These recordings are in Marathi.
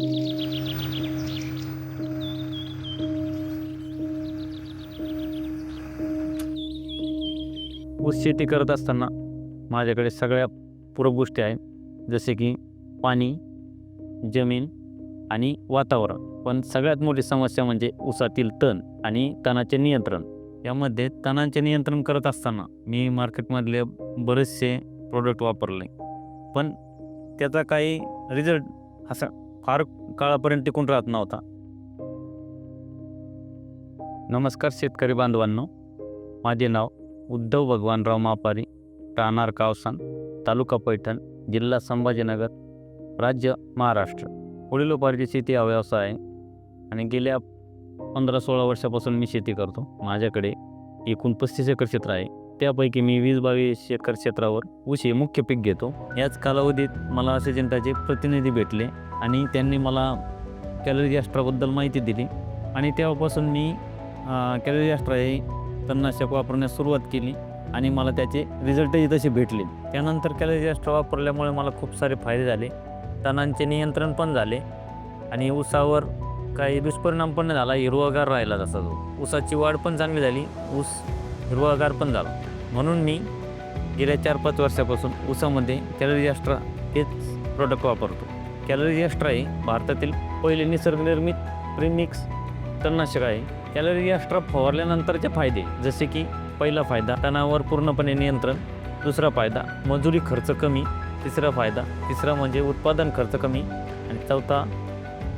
ऊस शेती करत असताना माझ्याकडे सगळ्या पूरक गोष्टी आहेत जसे की पाणी जमीन आणि वातावरण. पण सगळ्यात मोठी समस्या म्हणजे ऊसातील तण आणि तणाचे नियंत्रण. यामध्ये तणांचे नियंत्रण करत असताना मी मार्केटमधले बरेचसे प्रोडक्ट वापरले. पण त्याचा काही रिझल्ट असा फार काळापर्यंत टिकून राहत नव्हता. नमस्कार शेतकरी बांधवांनो. माझे नाव उद्धव भगवानराव मापारी राहणार कावसान तालुका पैठण जिल्हा संभाजीनगर राज्य महाराष्ट्र. वडिलोपार्जित शेती हा व्यवसाय आहे आणि गेल्या पंधरा सोळा वर्षापासून मी शेती करतो. माझ्याकडे एकूण पस्तीस एकर क्षेत्र आहे. त्यापैकी मी वीस बावीस एकर क्षेत्रावर ऊस हे मुख्य पीक घेतो. याच कालावधीत मला असे सिजंटाचे प्रतिनिधी भेटले. आणि त्यांनी मला कॅलरी ॲस्ट्राबद्दल माहिती दिली. आणि तेव्हापासून मी कॅलरी ॲस्ट्रा हे तणनाशक वापरण्यास सुरुवात केली आणि मला त्याचे रिझल्टही तसे भेटले. त्यानंतर कॅलरी ॲस्ट्रा वापरल्यामुळे मला खूप सारे फायदे झाले. तणांचे नियंत्रण पण झाले आणि ऊसावर काही दुष्परिणाम पण झाला. हिरवागार राहिला तसा तो. ऊसाची वाढ पण चांगली झाली. ऊस हिरवागार पण झाला. म्हणून मी गेल्या चार पाच वर्षापासून ऊसामध्ये कॅलरी ॲस्ट्रा हेच प्रोडक्ट वापरतो. कॅलरी एक्स्ट्रा हे भारतातील पहिले निसर्गनिर्मित प्रिमिक्स तणनाशक आहे. कॅलरी एक्स्ट्रा फवारल्यानंतरचे फायदे जसे की पहिला फायदा तणावर पूर्णपणे नियंत्रण. दुसरा फायदा मजुरी खर्च कमी. तिसरा फायदा तिसरा म्हणजे उत्पादन खर्च कमी. आणि चौथा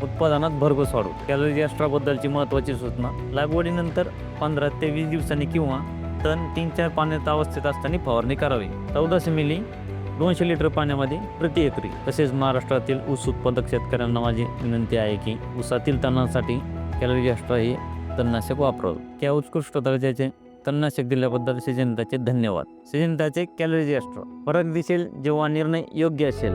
उत्पादनात भरघोस वाढू. कॅलरी एक्स्ट्राबद्दलची महत्त्वाची सूचना लागवडीनंतर पंधरा ते वीस दिवसांनी किंवा तण तीन चार पाण्यात अवस्थेत असताना फवारणी करावी. चौदाशे मिली दोनशे लिटर पाण्यामध्ये प्रति एकरी तसेच महाराष्ट्रातील ऊस उत्पादक शेतकऱ्यांना माझी विनंती आहे की ऊसातील तणांसाठी कॅलरी एक्स्ट्रा हे तणनाशक वापरावं. त्या उत्कृष्ट दर्जाचे तणनाशक दिल्याबद्दल सिजंताचे धन्यवाद. सिजंताचे कॅलरी एक्स्ट्रा फरक दिसेल जेव्हा निर्णय योग्य असेल.